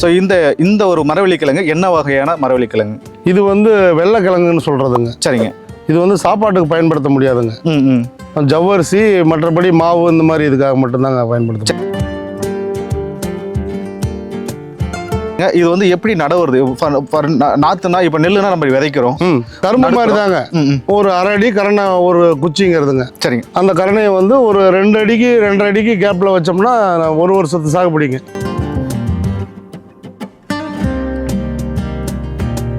So இந்த இந்த ஒரு மரவள்ளி கிழங்கு என்ன வகையான மரவள்ளி கிழங்கு இது வந்து வெள்ளைக்கிழங்குன்னு சொல்கிறதுங்க சரிங்க. இது வந்து சாப்பாட்டுக்கு பயன்படுத்த முடியாதுங்க. ஜவ்வரிசி மற்றபடி மாவு இந்த மாதிரி இதுக்காக மட்டும்தாங்க பயன்படுத்தும் இது வந்து எப்படி நட வருது for- for நா- நாத்துனா இப்போ நெல்லுனா நம்ம விதைக்கிறோம். கரும்பு மாதிரி தாங்க ஒரு அரை அடி கரணை ஒரு குச்சிங்கிறதுங்க. சரிங்க. அந்த கரணையை வந்து ஒரு ரெண்டு அடிக்கு ரெண்டரை அடிக்கு கேப்பில் வச்சோம்னா ஒரு வருஷத்து சாகுபடிங்க.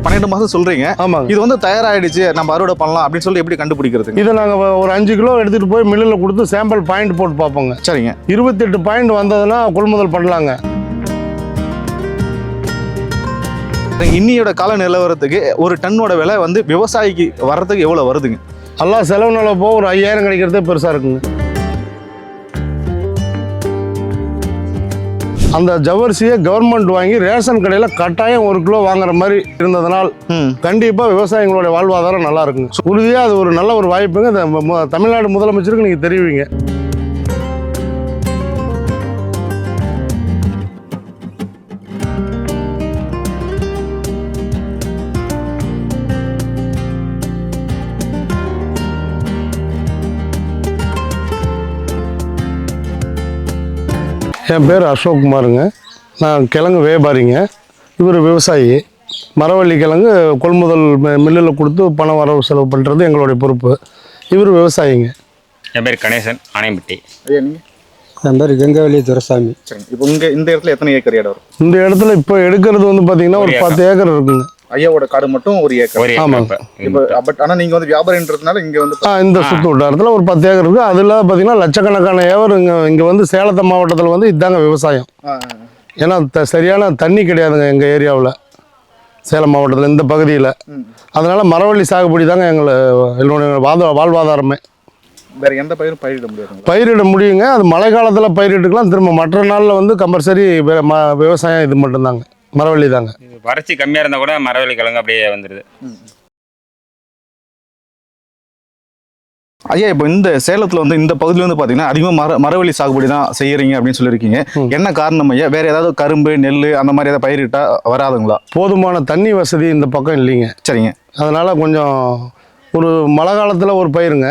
பன்னெண்டு மாசம் சொல்றீங்க. ஆமாங்க. இது வந்து தயாராயிடுச்சு நம்ம அறுவடை பண்ணலாம் அப்படின்னு சொல்லி எப்படி கண்டுபிடிக்கிறதுங்க? இதை நாங்கள் ஒரு அஞ்சு கிலோ எடுத்துகிட்டு போய் மில்லில் கொடுத்து சாம்பிள் பாயிண்ட் போட்டு பார்ப்போங்க. சரிங்க. இருபத்தெட்டு பாயிண்ட் வந்ததுன்னா கொள்முதல் பண்ணலாங்க. இன்னியோட கால நிலவரத்துக்கு ஒரு டன்னோட விலை வந்து விவசாயிக்கு வர்றதுக்கு எவ்வளவு வருதுங்க? எல்லாம் செலவு நில போக ஒரு ஐயாயிரம் கிடைக்கிறதே பெருசாக இருக்குங்க. அந்த ஜவ்வரிசியை கவர்மெண்ட் வாங்கி ரேஷன் கடையில் கட்டாயம் ஒரு கிலோ வாங்குற மாதிரி இருந்ததனால் கண்டிப்பாக விவசாயிகளுடைய வாழ்வாதாரம் நல்லா இருக்குங்க. உறுதியாக அது ஒரு நல்ல ஒரு வாய்ப்புங்க. தமிழ்நாடு முதலமைச்சருக்கு நீங்கள் தெரிவிங்க. என் பேர் அசோக் குமாருங்க. நான் கிழங்கு வியாபாரிங்க. இவர் விவசாயி. மரவள்ளி கிழங்கு கொள்முதல் மில்லில் கொடுத்து பணம் வரவு செலவு பண்ணுறது எங்களுடைய பொறுப்பு. இவர் விவசாயிங்க. என் பேர் கணேசன் ஆணையம்பட்டி என் பேர் கங்கவல்லி துரசாமி. சரிங்க. இப்போ இங்க இந்த இடத்துல எத்தனை ஏக்கர் இடம் வரும்? இந்த இடத்துல இப்போ எடுக்கிறது வந்து பார்த்தீங்கன்னா ஒரு ஒரு பத்து ஏக்கர் இருக்குங்க. ஐயாவோட காடு மட்டும் ஒரு ஏக்கர். ஆமாங்க. இப்போ பட் ஆனா நீங்க வந்து வியாபாரின்றதுனால இங்க வந்து இந்த சுற்று வட்டாரத்தில் ஒரு பத்து ஏக்கர் இருக்குது அதில் பார்த்தீங்கன்னா லட்சக்கணக்கான ஏவர் இங்கே இங்கே வந்து சேலத்து மாவட்டத்தில் வந்து இதாங்க விவசாயம். ஏன்னா த சரியான தண்ணி கிடையாதுங்க எங்கள் ஏரியாவில். சேலம் மாவட்டத்தில் இந்த பகுதியில். அதனால் மரவள்ளி சாகுபடி தாங்க எங்களை என்னுடைய வாழ்வா வாழ்வாதாரமே. வேற எந்த பயிரும் பயிரிட முடியாதுங்களா? பயிரிட முடியுங்க. அது மழை காலத்தில் பயிரிட்டுக்கலாம். திரும்ப மற்ற நாளில் வந்து கம்பல்சரி விவசாயம் இது மட்டும்தாங்க. மரவள்ளி தாங்க. வறட்சி கம்மியாக இருந்தால் கூட மரவள்ளி கிழங்கு அப்படியே வந்துடுது ஐயா இப்போ இந்த சேலத்துல வந்து இந்த பகுதியில வந்து பாத்தீங்கன்னா அதிகமா மர மரவள்ளி சாகுபடி தான் செய்யறீங்க அப்படின்னு சொல்லியிருக்கீங்க. என்ன காரணம் ஐயா? வேற ஏதாவது கரும்பு நெல் அந்த மாதிரி ஏதாவது பயிரிட்டா வராதுங்களா? போதுமான தண்ணி வசதி இந்த பக்கம் இல்லைங்க. சரிங்க. அதனால் கொஞ்சம் ஒரு மழை காலத்தில் ஒரு பயிருங்க.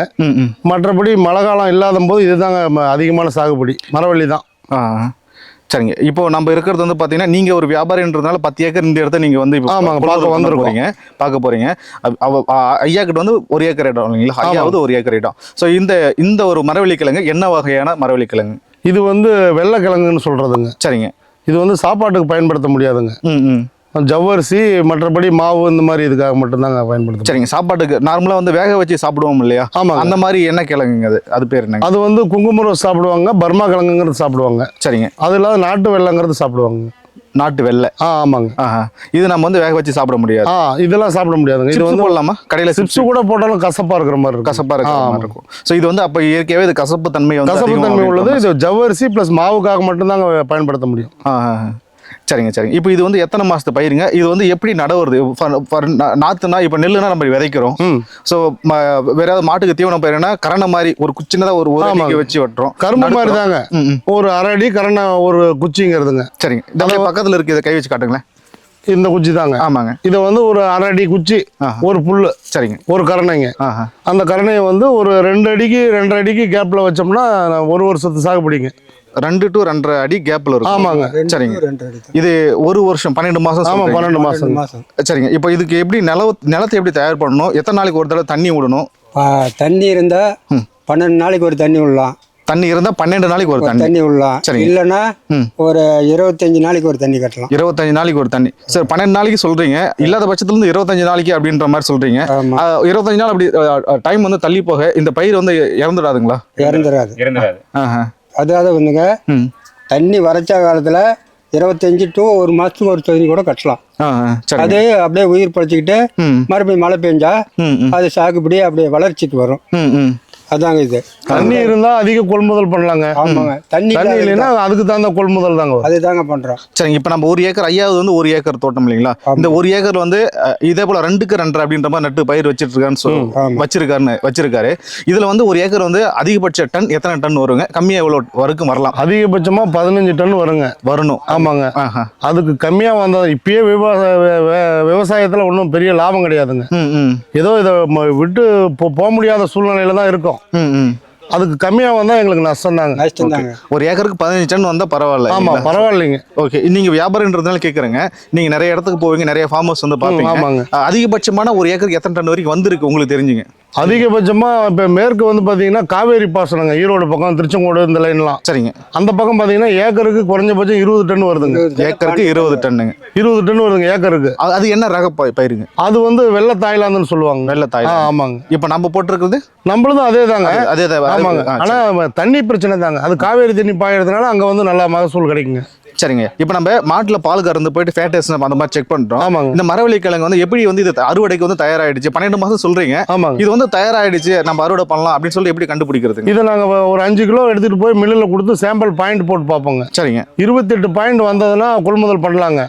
மற்றபடி மழை காலம் இல்லாத போது இதுதாங்க ம- அதிகமான சாகுபடி. மரவள்ளி தான். ஆ. சரிங்க. இப்போ நம்ம இருக்கிறது வந்து பாத்தீங்கன்னா நீங்க ஒரு வியாபாரின்றதுனால பத்து ஏக்கர் இந்த இடத்த நீங்க வந்து ஆமாங்க, பார்க்க. போறீங்க. பார்க்க ஆ, ஐயா கிட்ட வந்து ஒரு ஏக்கர் இடம் இல்லைங்களா. ஐயாவது ஒரு ஏக்கர் இடம். ஸோ இந்த இந்த ஒரு மரவள்ளி கிழங்கு என்ன வகையான மரவள்ளி கிழங்கு இது வந்து வெள்ளைக்கிழங்குன்னு சொல்கிறதுங்க சரிங்க. இது வந்து சாப்பாட்டுக்கு பயன்படுத்த முடியாதுங்க. ம் ம். ஜவ்வரிசி மற்றபடி மாவு இந்த மாதிரி இதுக்காக மட்டும்தாங்க பயன்படுத்தும் சரிங்க சாப்பாட்டுக்கு நார்மலா வந்து வேக வச்சு சாப்பிடுவோம் இல்லையா? ஆமாங்க. அந்த மாதிரி என்ன கிழங்குங்க அது? அது பேர் என்னங்க? அது வந்து குங்குமரம் சாப்பிடுவாங்க பர்மா கிழங்குங்கிறது சாப்பிடுவாங்க. சரிங்க. அது இல்லாத நாட்டு வெள்ளைங்கிறது சாப்பிடுவாங்க. நாட்டு வெள்ளை. ஆ ஆமாங்க. இது நம்ம வந்து வேக வச்சு சாப்பிட முடியாது. ஆ இதெல்லாம் சாப்பிட முடியாதுங்க. இது வந்து போடலாமா? கடையில சிப்ஸ் கூட போட்டாலும் கசப்பா இருக்கிற மாதிரி இருக்கும். கசப்பா இருக்கிற மாதிரி. இருக்கும். ஸோ இது வந்து அப்ப இயற்கையாவே இது கசப்பு தன்மை வந்து கசப்பு தன்மை உள்ளது. இது ஜவ்வரிசி ப்ளஸ் மாவுக்காக மட்டும்தாங்க பயன்படுத்த முடியும். ஆ. சரிங்க சரிங்க. இப்போ இது வந்து எத்தனை மாசத்து பயிருங்க? இது வந்து எப்படி நட வருது For- for நா- நாத்துனா இப்போ நெல்லுனா நம்ம விதைக்கிறோம். ஸோ வேற ஏதாவது மாட்டுக்கு தீவனம் பயிர்னா கரணை மாதிரி ஒரு கு- சின்னதா ஒரு ஒரு வச்சு வெட்டுறோம். கரும்பு மாதிரி. தாங்க. ஒரு அரை அடி கரணை ஒரு குச்சிங்கிறதுங்க. சரிங்க. இந்த பக்கத்துல இருக்கு இதை கை வச்சு காட்டுங்களேன். இந்த குச்சி தாங்க ஆமாங்க. இதை வந்து ஒரு அரை அடி குச்சி. ஒரு புல்லு சரிங்க. ஒரு கரணைங்க. அந்த கரணையை வந்து ஒரு ரெண்டு அடிக்கு ரெண்டரை அடிக்கு கேப்பில் வச்சோம்னா ஒரு வருஷத்து சாகுபடிங்க. ரெண்டு டு ரெண்டரை அடி கேப்ல இருக்கும். ஆமாங்க. சரிங்க. இது ஒரு வருஷம் பன்னெண்டு மாசம் சொல்றீங்க. பன்னெண்டு மாசம். சரிங்க. இப்போ இதுக்கு எப்படி நில நிலத்தை எப்படி தயார் பண்ணணும்? எத்தனை நாளைக்கு ஒரு தடவை தண்ணி விடணும்? தண்ணி இருந்தா பன்னெண்டு நாளைக்கு ஒரு தண்ணி விடலாம். தண்ணி இருந்தா பன்னெண்டு நாளைக்கு ஒரு தண்ணி. தண்ணி விடலாம். சரிங்க. இல்லைன்னா ம். ஒரு இருபத்தஞ்சு நாளைக்கு ஒரு தண்ணி கட்டலாம். இருபத்தஞ்சு நாளைக்கு ஒரு தண்ணி. சரி பன்னெண்டு நாளைக்கு சொல்றீங்க. இல்லாத பட்சத்துல இருந்து இருபத்தஞ்சு நாளைக்கு அப்படின்ற மாதிரி சொல்றீங்க. ஆமா. இருபத்தஞ்சு நாள் அப்படி டைம் வந்து தள்ளி போக இந்த பயிர் வந்து இறந்துடாதுங்களா? இறந்துடாது. இருந்துடாது ஆஹா. அதாவது வந்துங்க தண்ணி வறட்ச காலத்துல இருபத்தஞ்சு டு ஒரு மாசத்துக்கு ஒரு தண்ணி கூட கட்டலாம். அது அப்படியே உயிர் பழிச்சுக்கிட்டு மறுபடியும் மழை பெஞ்சா அது சாகுபடி அப்படியே வளர்ச்சிக்கு வரும். அதாங்க இது. தண்ணி இருந்தால் அதிக கொள்முதல் பண்ணலாங்க. ஆமாங்க. தண்ணி தண்ணி இல்லைன்னா அதுக்கு தகுந்த கொள்முதல் தாங்க வரும். அதுதாங்க பண்றோம். சரிங்க இப்போ நம்ம ஒரு ஏக்கர் ஐயாவது வந்து ஒரு ஏக்கர் தோட்டம் இல்லைங்களா? இந்த ஒரு ஏக்கர் வந்து இதே போல ரெண்டுக்கு ரெண்டரை அப்படின்ற மாதிரி நட்டு பயிர் வச்சிட்டு இருக்கான்னு சொல்லி. வச்சிருக்காருன்னு வச்சிருக்காரு. இதுல வந்து ஒரு ஏக்கர் வந்து அதிகபட்ச டன் எத்தனை டன் வருங்க? கம்மியா எவ்வளவு வரைக்கும் வரலாம்? அதிகபட்சமாக பதினஞ்சு டன் வருங்க. வரணும். ஆமாங்க. அதுக்கு கம்மியாக வந்தது இப்பயே விவசாய விவசாயத்தில் ஒன்றும் பெரிய லாபம் கிடையாதுங்க. ஏதோ இதை ம- விட்டு போ- போக முடியாத சூழ்நிலையில தான் இருக்கும். அதுக்கு கம்மியாக வந்தால் எங்களுக்கு நஷ்டம் தாங்க நஷ்டம் தாங்க ஒரு ஏக்கருக்கு பதினஞ்சு டன் வந்தா பரவாயில்ல ஆமாம் பரவாயில்லைங்க. ஓகே. நீங்க வியாபாரன்றதுனால கேக்குறேங்க. நீங்க நிறைய இடத்துக்கு போவீங்க நிறைய ஃபார்மர்ஸ் வந்து பாப்பீங்க ஆமாங்க. அதிகபட்சமான ஒரு ஏக்கருக்கு எத்தனை டன் வரைக்கும் வந்திருக்கு உங்களுக்கு தெரிஞ்சுங்க? அதிகபட்சமாக இப்போ மேற்கு வந்து பார்த்தீங்கன்னா காவேரி பாசனங்க ஈரோடு பக்கம் திருச்செங்கோடு இந்த லைன்லாம் சரிங்க. அந்த பக்கம் பார்த்தீங்கன்னா ஏக்கருக்கு குறைஞ்சபட்சம் இருபது டன் வருதுங்க. ஏக்கருக்கு இருபது டன்னுங்க. இருபது டன் வருதுங்க ஏக்கருக்கு. அது என்ன ரக பயிருங்க? அது வந்து வெள்ளை தாய்லாந்துன்னு சொல்லுவாங்க. வெள்ளை தாய் ஆ ஆமாங்க. இப்போ நம்ம போட்டிருக்கிறது? நம்மளதும் அதே தாங்க அதே தான் ஆமாங்க ஆனால் தண்ணி பிரச்சனை தாங்க. அது காவேரி தண்ணி பாயறதுனால அங்கே வந்து நல்லா மகசூல் கிடைக்குங்க. சரிங்க. இப்போ நம்ம மாட்டுல பால் கறந்து போயிட்டு ஃபேட்டஸ் அந்த மாதிரி செக் பண்றோம். ஆமாங்க. இந்த மரவள்ளி கிழங்கு வந்து எப்படி வந்து இது அறுவடைக்கு வந்து தயாராயிடுச்சு? பன்னெண்டு மாசம் சொல்றீங்க. ஆமாங்க. இது வந்து தயாராயிடுச்சு நம்ம அறுவடை பண்ணலாம் அப்படின்னு சொல்லி எப்படி கண்டுபிடிக்கிறதுங்க? இதை நாங்கள் ஒரு அஞ்சு கிலோ எடுத்துகிட்டு போய் மில்லில் கொடுத்து சாம்பிள் பாயிண்ட் போட்டு பார்ப்போங்க. சரிங்க. இருபத்தெட்டு பாயிண்ட் வந்ததுன்னா கொள்முதல் பண்ணலாங்க.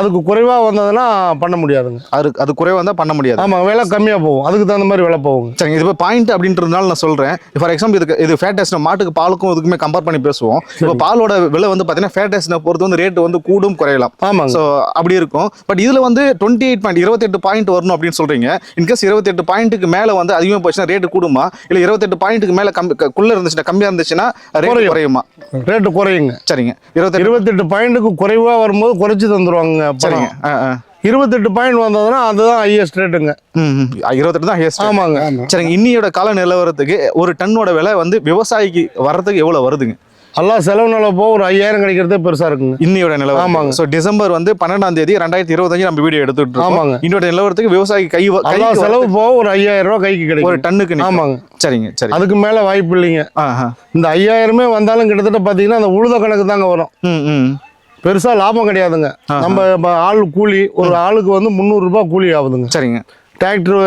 அதுக்கு குறைவாக வந்ததுன்னா பண்ண முடியாதுங்க. அது அது குறைவா தான் பண்ண முடியாது. ஆமாம் விலை கம்மியாக போகும். அதுக்கு தகுந்த மாதிரி விலை போகுங்க. சரிங்க. இது இப்போ பாயிண்ட் அப்படின்றதுனால நான் சொல்றேன். ஃபார் எக்ஸாம்பிள் இதுக்கு இது ஃபேட் டெஸ்ட் மாட்டுக்கு பாலுக்கும் இதுக்குமே கம்பேர் பண்ணி பேசுவோம். இப்போ பாலோட விலை வந்து பார்த்தீங்கன்னா ஃபேட் டெஸ்ட் பொறுத்து வந்து ரேட் வந்து கூடும் குறையலாம். ஆமாங்க. ஸோ அப்படி இருக்கும். பட் இதுல வந்து டுவெண்ட்டி எயிட் பாயிண்ட் இருபத்தெட்டு பாயிண்ட் வரணும் அப்படின்னு சொல்றீங்க. இன்கேஸ் இருபத்தெட்டு பாயிண்ட்டுக்கு மேல வந்து அதிகமாக போச்சுன்னா ரேட்டு கூடுமா? இல்ல இருபத்தெட்டு பாயிண்ட்டுக்கு மேல கம்மி குள்ள இருந்துச்சுன்னா கம்மியா இருந்துச்சுன்னா ரேட் குறையும். ரேட்டு குறையுங்க. சரிங்க. இருபத்தெட்டு இருபத்தெட்டு பாயிண்ட்டுக்கு குறைவாக வரும்போது குறைச்சி தந்துருவாங்க சரிங்க. ஆ, ஆ. இருபத்தெட்டு பாயிண்ட் வந்ததுன்னா அதுதான் ஹையஸ்ட் ரேட்டுங்க. இருபத்தெட்டு தான் highest. ஆமாங்க. ஆமா சரிங்க. இன்னியோட கால நிலவரத்துக்கு ஒரு டன்னோட விலை வந்து விவசாயிக்கு வர்றதுக்கு எவ்வளவு வருதுங்க? எல்லாம் செலவு நில போக ஒரு ஐயாயிரம் கிடைக்கிறதே பெருசாக இருக்குங்க. இன்னியோட நிலவரம் ஆமாங்க. ஸோ டிசம்பர் வந்து பன்னெண்டாம் தேதி ரெண்டாயிரத்தி இருபத்தஞ்சு நம்ம வீடியோ எடுத்துட்டு ஆமாங்க. இன்னோட நிலவரத்துக்கு விவசாயி கை கைக்கு செலவு போக ஒரு ஐயாயிரம் ரூபா கைக்கு ஒரு கிடைக்கும் டன்னுக்கு நிக்கும். ஆமாங்க. சரிங்க சரி. அதுக்கு மேலே வாய்ப்பு இல்லைங்க. இந்த ஐயாயிரமே வந்தாலும் கிட்டத்தட்ட பார்த்தீங்கன்னா அந்த உழுத கணக்கு தாங்க வரும். பெருசாக லாபம் கிடையாதுங்க. நம்ம ஆள் கூலி ஒரு ஆளுக்கு வந்து முந்நூறுரூபா கூலி ஆகுதுங்க. சரிங்க. டிராக்டர்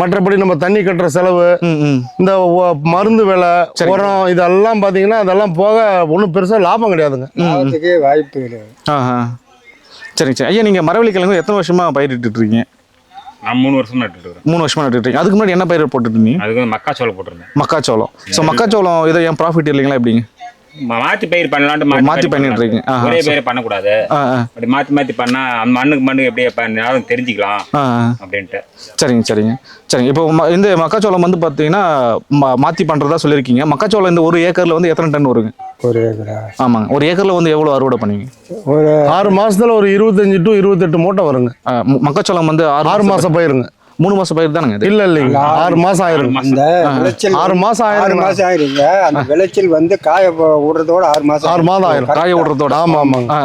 மற்றபடி நம்ம தண்ணி கட்டுற செலவு இந்த மருந்து விலை. உரம் இதெல்லாம் பார்த்தீங்கன்னா அதெல்லாம் போக ஒன்றும் பெருசாக லாபம் கிடையாதுங்க. வாய்ப்பு கிடையாது. சரிங்க சரி. ஐயா நீங்கள் மரவள்ளி கிழங்கு எத்தனை வருஷமா பயிரிட்டு இருக்கீங்க நான் மூணு வருஷம் நட்டுட்டு இருக்கிறேன். மூணு வருஷமா நட்டுட்டு இருக்கீங்க. அதுக்கு முன்னாடி என்ன பயிர் போட்டுட்டு இருந்தீங்க? அதுக்கு மக்காச்சோளம் போட்டிருந்தேன். மக்காச்சோளம். ஸோ மக்காச்சோளம் இதை ஏன் ப்ராஃபிட் இல்லைங்களா எப்படிங்க? மாத்தி பயிர் பண்ணலான்ட்டு மாத்தி பண்ணிட்டு இருக்கீங்க. ஒரே பயிர் பண்ணக்கூடாது. அப்படி மாத்தி மாத்தி பண்ணா அந்த மண்ணுக்கு மண்ணுக்கு எப்படி பண்ணாலும் தெரிஞ்சுக்கலாம். அப்படின்ட்டு. சரிங்க சரிங்க. சரிங்க. இப்போ ம- இந்த மக்காச்சோளம் வந்து பார்த்தீங்கன்னா மா- மாத்தி பண்றதா சொல்லியிருக்கீங்க. மக்காச்சோளம் இந்த ஒரு ஏக்கர்ல வந்து எத்தனை டன் வருங்க? ஒரு ஏக்கரா? ஆமாங்க. ஒரு ஏக்கர்ல வந்து எவ்வளோ அறுவடை பண்ணுவீங்க ஒரு ஆறு மாசத்துல ஒரு இருபத்தஞ்சு டு இருபத்தெட்டு மூட்டை வருங்க. மக்காச்சோளம் வந்து ஆறு ஆறு மாசம் பயிருங்க. மூணு மாசம் பயிர் தானுங்க இல்ல இல்லைங்க ஆறு மாசம் ஆயிருங்க அந்த விளைச்சல் ஆறு மாசம் ஆறு ஆயிருங்க. மாசம் ஆயிருங்க. அந்த விளைச்சல் வந்து காய விடுறதோட ஆறு மாசம் ஆறு மாதம் ஆயிரும். காய விடுறதோட ஆமா ஆமாங்க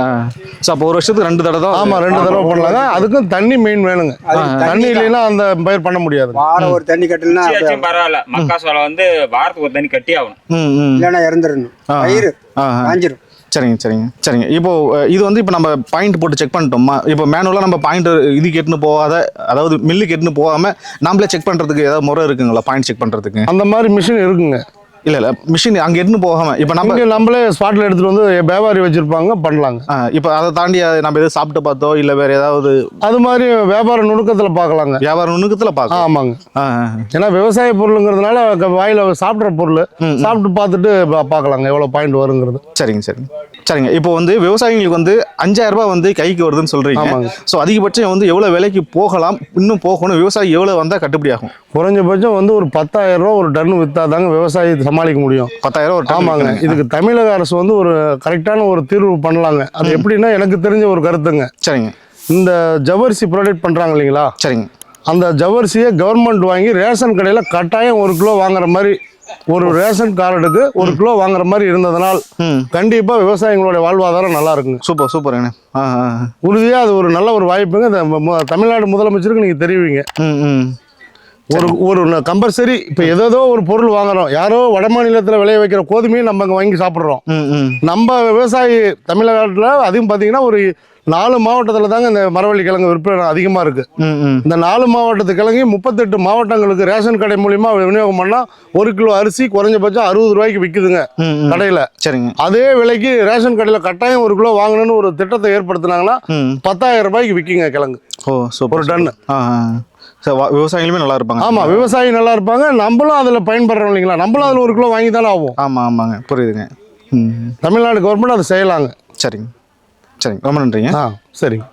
ஸோ அப்போ ஒரு வருஷத்துக்கு ரெண்டு தடவை தான் ஆமா ரெண்டு தடவை பண்ணலாங்க அதுக்கும் தண்ணி மெயின் வேணுங்க. அதுக்கு தண்ணி இல்லைன்னா அந்த பயிர் பண்ண முடியாது. வாரம் ஒரு தண்ணி கட்டலன்னா பரவாயில்ல. மக்காச்சோளம் வந்து வாரத்துக்கு ஒரு தண்ணி கட்டி ஆகணும். இல்லைன்னா இறந்துடணும். பயிர் ஆ ஆ. காஞ்சிரும். சரிங்க சரிங்க சரிங்க. இப்போ இது வந்து இப்போ நம்ம பாயிண்ட் போட்டு செக் பண்ணிட்டோமா? இப்போ மேனுவலாக நம்ம பாயிண்ட் இது எட்டுன்னு போகாத அதாவது மில்லு எட்டுன்னு போகாமல் நம்மளே செக் பண்ணுறதுக்கு ஏதாவது முறை இருக்குங்களா பாயிண்ட் செக் பண்ணுறதுக்கு அந்த மாதிரி மிஷின் இருக்குங்க. இல்லை இல்லை மிஷின் அங்கே எட்டுன்னு போகாம இப்போ நம்ம நம்மளே ஸ்பாட்ல எடுத்துட்டு வந்து வியாபாரி வச்சிருப்பாங்க பண்ணலாங்க. இப்போ அதை தாண்டி நம்ம எதாவது சாப்பிட்டு பார்த்தோ இல்லை வேற ஏதாவது அது மாதிரி வியாபார நுணுக்கத்துல பார்க்கலாங்க. வியாபார நுணுக்கத்தில் பார்க்கலாம். ஆமாங்க. ஏன்னா விவசாய பொருளுங்கிறதுனால வாயில சாப்பிட்ற பொருள் சாப்பிட்டு பார்த்துட்டு பார்க்கலாங்க எவ்வளவு பாயிண்ட் வருங்கிறது. சரிங்க சரிங்க. சரிங்க. இப்போ வந்து விவசாயிகளுக்கு வந்து அஞ்சாயிரம் ரூபாய் வந்து கைக்கு வருதுன்னு சொல்றீங்க. ஸோ அதிகபட்சம் வந்து எவ்வளோ விலைக்கு போகலாம் இன்னும் போகணும் விவசாயி எவ்வளோ வந்தால் கட்டுப்படி ஆகும்? குறைஞ்சபட்சம் வந்து ஒரு பத்தாயிரம் ரூபா ஒரு டன் வித்தாதாங்க விவசாயி சமாளிக்க முடியும். பத்தாயிரம் ஒரு ஆமாங்க. இதுக்கு தமிழக அரசு வந்து ஒரு கரெக்டான ஒரு தீர்வு பண்ணலாங்க. அது எப்படின்னா எனக்கு தெரிஞ்ச ஒரு கருத்துங்க. சரிங்க. இந்த ஜவரிசி ப்ரொடக்ட் பண்றாங்க இல்லைங்களா? சரிங்க. அந்த ஜவரிசியை கவர்மெண்ட் வாங்கி ரேஷன் கடையில் கட்டாயம் ஒரு கிலோ வாங்குற மாதிரி ஒரு ரேஷன் கார்டுக்கு ஒரு கிலோ வாங்குற மாதிரி இருந்ததனால் கண்டிப்பா விவசாயிகளுடைய வாழ்வாதாரம் நல்லா இருக்குங்க. சூப்பர் ஆ. உறுதியாக அது ஒரு நல்ல ஒரு வாய்ப்புங்க. தமிழ்நாடு முதலமைச்சருக்கு நீங்கள் தெரிவிங்க. ஒரு ஒரு கம்பல்சரி இப்போ ஏதோ ஒரு பொருள் வாங்குறோம். யாரோ வட மாநிலத்தில் விளைய வைக்கிற கோதுமையும் நம்ம இங்கே வாங்கி சாப்பிட்றோம். நம்ம விவசாயி தமிழகத்தில் அதுவும் பார்த்தீங்கன்னா ஒரு நாலு மாவட்டத்தில் தாங்க இந்த மரவள்ளி கிழங்கு விற்பனை அதிகமாக ம் இந்த நாலு மாவட்டத்து கிழங்கு முப்பத்தெட்டு மாவட்டங்களுக்கு ரேஷன் கடை மூலியமா விநியோகம் பண்ணால் ஒரு கிலோ அரிசி குறைஞ்சபட்சம் அறுபது ரூபாய்க்கு விற்குதுங்க. கடையில். சரிங்க. அதே விலைக்கு ரேஷன் கடையில் கட்டாயம் ஒரு கிலோ வாங்கணும்னு ஒரு திட்டத்தை ஏற்படுத்தினாங்கன்னா பத்தாயிரம் ரூபாய்க்கு விற்கிங்க கிழங்கு. ஓ சூப்பர் ஒரு டன்னு. விவசாயிகளுமே நல்லா இருப்பாங்க. ஆமாம் விவசாயி நல்லா இருப்பாங்க. நம்மளும் அதில் பயன்படுறோம் இல்லைங்களா? நம்மளும் அதில் ஒரு கிலோ வாங்கி தானே ஆகும் ஆமாம் ஆமாங்க. புரியுதுங்க. ம். தமிழ்நாடு கவர்மெண்ட் அதை செய்யலாங்க. சரிங்க. சரிங்க. ரொம்ப நன்றிங்க. ஆ சரிங்க.